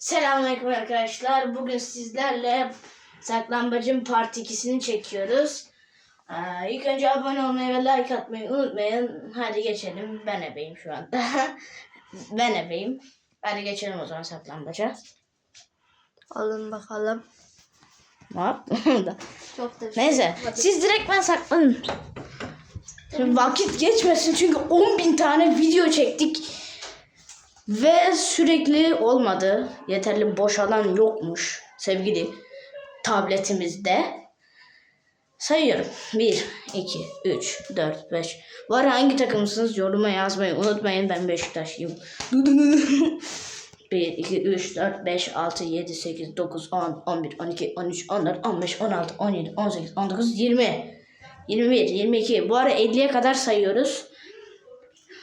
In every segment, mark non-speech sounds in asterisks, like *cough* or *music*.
Selamünaleyküm arkadaşlar. Bugün sizlerle Saklambacın Part 2'sini çekiyoruz. Ee, ilk önce abone olmayı ve like atmayı unutmayın. Hadi geçelim. Ben ebeyim şu anda. *laughs* ben ebeyim. Hadi geçelim o zaman saklambaca. Alın bakalım. Ne yaptım da? *laughs* Çok da Neyse. Siz direkt ben saklanın. Şimdi vakit geçmesin çünkü 10.000 tane video çektik. Ve sürekli olmadı. Yeterli boş alan yokmuş sevgili tabletimizde. Sayıyorum. 1, 2, 3, 4, 5. Var hangi takımsınız yoruma yazmayı unutmayın. Ben Beşiktaşlıyım. 1, 2, 3, 4, 5, 6, 7, 8, 9, 10, 11, 12, 13, 14, 15, 16, 17, 18, 19, 20. 21, 22. Bu ara 50'ye kadar sayıyoruz.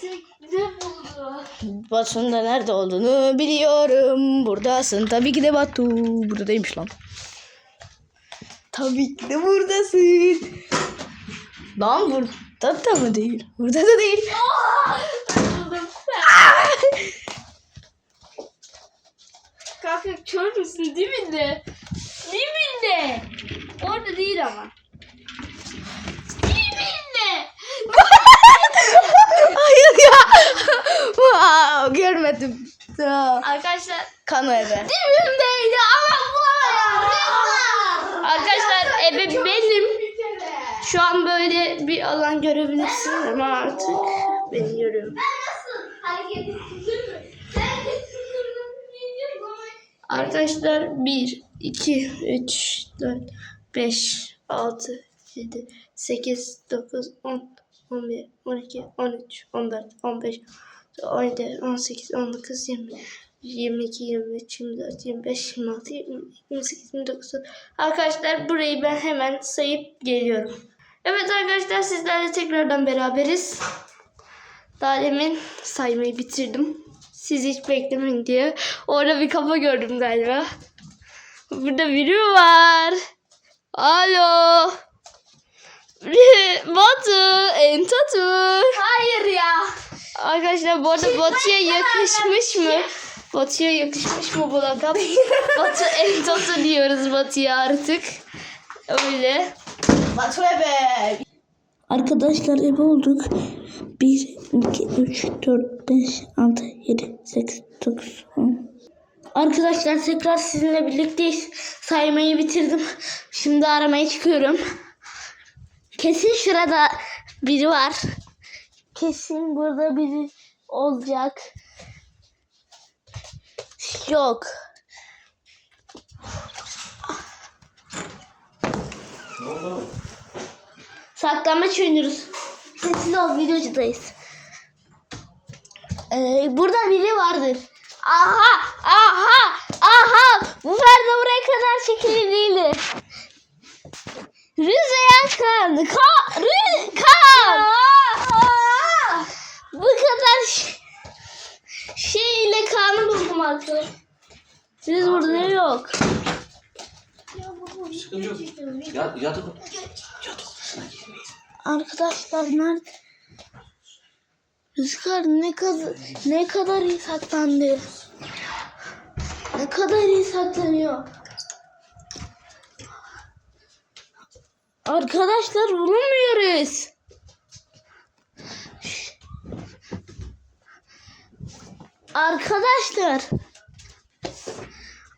tek ne buldu? Batu'nun da nerede olduğunu biliyorum. Buradasın. Tabii ki de Batu. Burada değilmiş lan. Tabii ki de buradasın. Lan burada da mı değil? Burada da değil. Kanka kör müsün dibinde? Dibinde. Orada değil ama. Dibinde. Hayır ya. Görmedim. Ya. Arkadaşlar Kanı eve. dibimdeydi ama bulamıyorum. Arkadaşlar ebe benim. Şu an böyle bir alan görebilirsin ama artık ben görüyorum. Arkadaşlar 1, 2, 3, 4, 5, 6, 7, 8, 9, 10, 11, 12, 13, 14, 15, 17, 18, 19, 20, 22, 23, 24, 25, 26, 28, 29. Arkadaşlar burayı ben hemen sayıp geliyorum. Evet arkadaşlar sizlerle tekrardan beraberiz. Daha demin saymayı bitirdim. Siz hiç beklemeyin diye. Orada bir kafa gördüm galiba. Burada biri mi var? Alo. *laughs* Batu, Entatu. Hayır ya. Arkadaşlar bu arada Batu'ya yakışmış mı? Batu'ya yakışmış mı bu lakap? *laughs* Batu Entatu diyoruz Batu'ya artık. Öyle. Batu eve. Arkadaşlar ebe olduk. 1, 2, 3, 4, 5, 6, 7, 8, 9, 10. Arkadaşlar tekrar sizinle birlikteyiz. Saymayı bitirdim. Şimdi aramaya çıkıyorum. Kesin şurada biri var. Kesin burada biri olacak. Yok. Saklanmaç oynuyoruz. Sessiz ol videocudayız. Ee, burada biri vardır. Aha! Aha! Aha! Bu perde buraya kadar çekili değildi. Rüzgar kan. Kan. Rü, kan. Bu kadar şeyle kanı buldum arkadaşlar. Siz burada yok. Sıkıntı yok. Ya, yatak, yatak odasına girmeyin. Arkadaşlar nerede? Rüzgar ne kadar ne kadar iyi saklandı. Ne kadar iyi saklanıyor. Arkadaşlar bulamıyoruz. Arkadaşlar.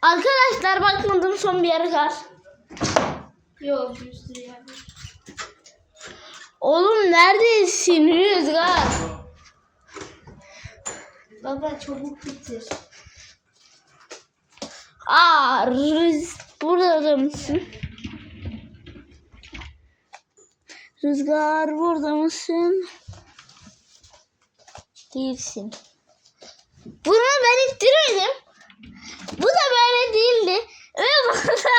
Arkadaşlar bakmadım son bir yere kar. Yok sürü yer. Oğlum neredesin Rüzgar? Baba çabuk bitir. Aa, Rüz burada mısın? Rüzgar burada mısın? Değilsin. Bunu ben ittirmedim. Bu da böyle değildi. Ve *laughs* burada,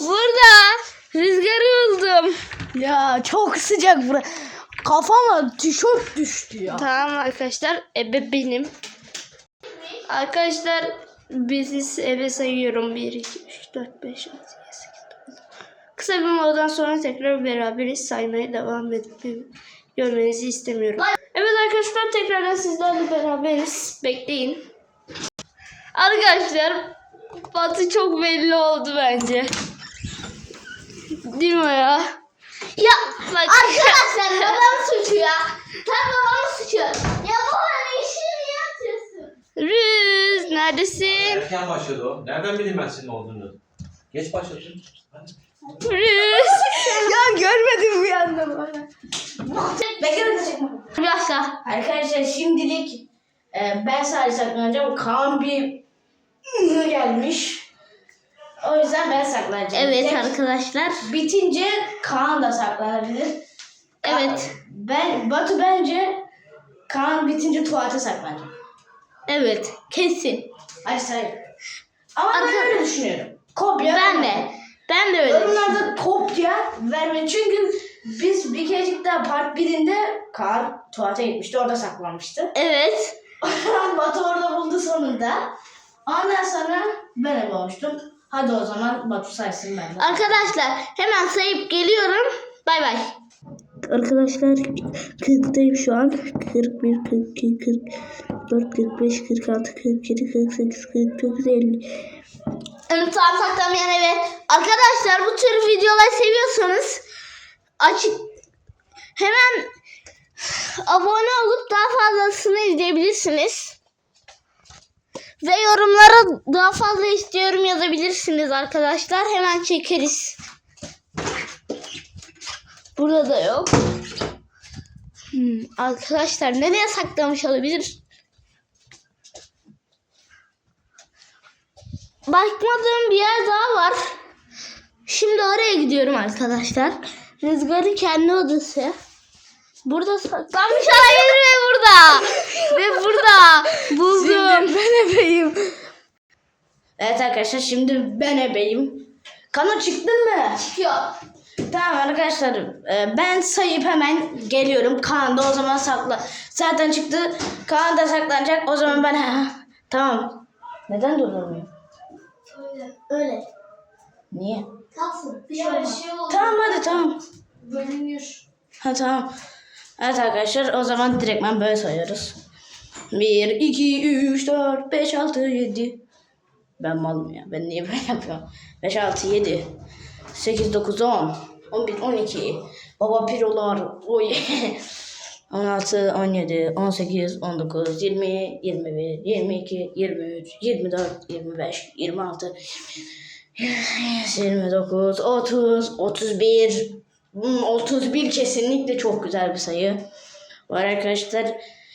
burada rüzgarı buldum. Ya çok sıcak bura. Kafama tişört düştü ya. Tamam arkadaşlar ebe benim. Arkadaşlar bizi eve sayıyorum. 1, 2, 3, 4, 5, 6, 7, 8, 9. Kısa bir moladan sonra tekrar beraberiz saymaya devam edip görmenizi istemiyorum. Bye. Evet arkadaşlar tekrardan sizlerle beraberiz. Bekleyin. Arkadaşlar Batı çok belli oldu bence. Değil mi ya? Ya bak. Arkadaşlar babam suçu ya. Tam babamın suçu. Ya baba ne işini niye atıyorsun? Rüz neredesin? Erken başladı o. Nereden bileyim ben senin olduğunu? Geç başladın. Hadi. Rüz. ya görmedim bir anda bana. Bekle bekle çekme. Başla. Arkadaşlar şimdilik e, ben sadece saklanacağım. Kaan bir gelmiş. O yüzden ben saklanacağım. Evet Tek- arkadaşlar. Bitince Kaan da saklanabilir. Ka- Evet. Ben Batu bence Kaan bitince tuvalete saklanacak. Evet. Kesin. Hadi say. Ama ben Arka- öyle düşünüyorum. Kopya. Ben de. Kopya verme. Çünkü biz bir kerecik daha part 1'inde Kaan tuvalete gitmişti. Orada saklanmıştı. *laughs* Evet. *laughs* Batu orada buldu sonunda. Ondan sonra ben eve olmuştum. Hadi o zaman Batu saysın ben de. Arkadaşlar hemen sayıp geliyorum. Bay bay. Arkadaşlar 40'tayım şu an. 41, 42, 44, 45, 46, 47, 48, 49, 50. Evet tamam saklamayan eve. Arkadaşlar bu tür videolar seviyorsanız açık hemen abone olup daha fazlasını izleyebilirsiniz. Ve yorumlara daha fazla istiyorum yazabilirsiniz arkadaşlar. Hemen çekeriz. Burada da yok. Hmm, arkadaşlar nereye saklamış olabilir? Bakmadığım bir yer daha var. Şimdi oraya gidiyorum arkadaşlar. Rüzgar'ın kendi odası. Burada saklanmış hayır ve burada. ve burada. Buldum. ben ebeyim. Evet arkadaşlar şimdi ben ebeyim. Kano çıktın mı? Çıkıyor. Tamam arkadaşlar e, ben sayıp hemen geliyorum. Kaan da o zaman sakla. Zaten çıktı. Kaan da saklanacak. O zaman ben ha, tamam. Neden durdurmuyor? Öyle. Öyle. Niye? Kalsın. Bir şey oldu. Tamam hadi tamam. Bölünür. Ha tamam. Evet arkadaşlar o zaman direktmen böyle sayıyoruz. 1, 2, 3, 4, 5, 6, 7. Ben malım ya. Ben niye böyle yapıyorum? 5, 6, 7, 8, 9, 10, 11, 12. Baba pirolar. Oy. 16, 17, 18, 19, 20, 21, 22, 23, 24, 25, 26, 29, 30, 31. Hmm, 31 kesinlikle çok güzel bir sayı. Var arkadaşlar.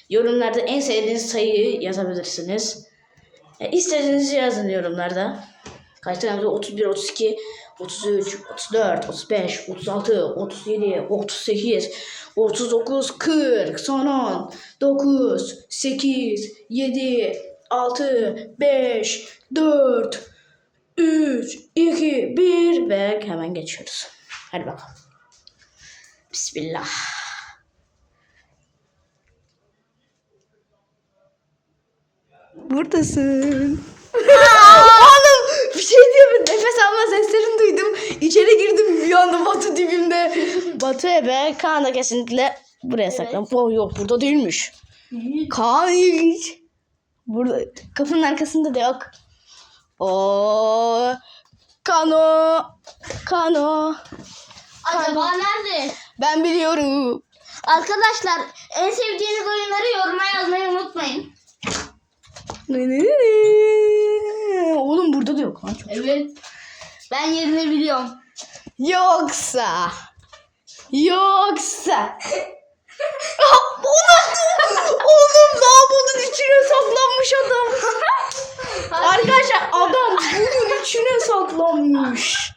Yorumlarda en sevdiğiniz sayıyı yazabilirsiniz. E, istediğinizi yazın yorumlarda. Kaç tane? 31, 32, 33, 34, 35, 36, 37, 38, 39, 40, son 10, 9, 8, 7, 6, 5, 4, 3, 2, 1 ve hemen geçiyoruz. Hadi bakalım. Bismillah. Buradasın. Oğlum bir şey diyeyim mi? Nefes alma seslerini duydum. İçeri girdim bir anda Batu dibimde. *laughs* Batu ebe Kaan da kesinlikle buraya saklan. Oh, yok burada değilmiş. Kaan ilginç. Burada kapının arkasında da yok. O Kano Kano Acaba nerede? ben biliyorum. Arkadaşlar en sevdiğiniz oyunları yoruma yazmayı unutmayın. Oğlum burada da yok lan çok. Evet. Ben yerini biliyorum. Yoksa Yoksa Ah, Oğlum Oğlum lavabonun içine saklanmış adam. Arkadaşlar adam bunun içine saklanmış.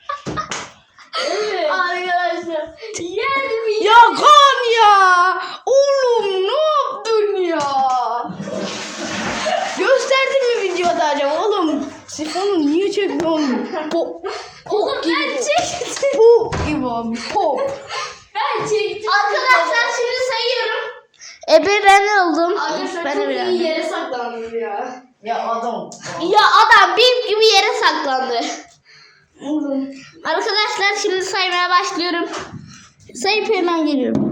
Arkadaşlar. Yerim Ya kan ya. Oğlum ne yaptın ya? Gösterdin mi videoda acaba oğlum? Sifonu niye çekmiyorsun? Pop, pop gibi. ben çektim. Pop gibi olmuş. Pop. Arkadaşlar şimdi sayıyorum. Ebe ben oldum. Arkadaşlar ben çok iyi yere saklandım ya. Ya adam. Ya adam bip gibi yere saklandı. Arkadaşlar şimdi saymaya başlıyorum. Sayıp hemen geliyorum.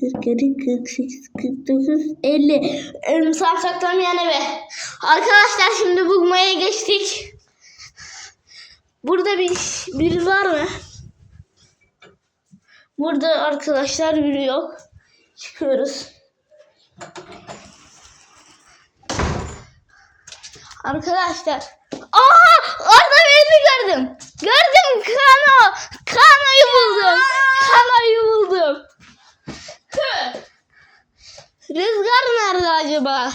47, 48, 49, 50. Ölüm sağ saklamayan eve. Arkadaşlar şimdi bulmaya geçtik. Burada bir biri var mı? Burada arkadaşlar biri yok. Çıkıyoruz. Arkadaşlar. Aha! Orada birini gördüm. Gördüm Kano. Kano'yu buldum. Kano'yu buldum. Rüzgar nerede acaba?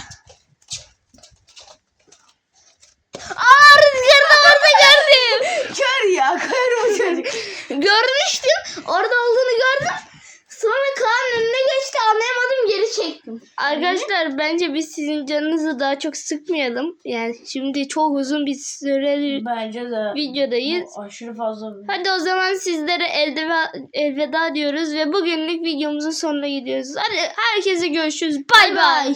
Aa Rüzgar'ı da orada gördüm. Kör ya kör bu çocuk. Görmüştüm. Orada olduğunu gördüm. Sonra Kaan'ın önüne geçti anlayamadım geri çektim. Arkadaşlar bence biz sizin canınızı daha çok sıkmayalım. Yani şimdi çok uzun bir süreli Bence de. videodayız. Aşırı fazla. Hadi o zaman sizlere elveda, elveda diyoruz ve bugünlük videomuzun sonuna gidiyoruz. Hadi herkese görüşürüz. Bay bay.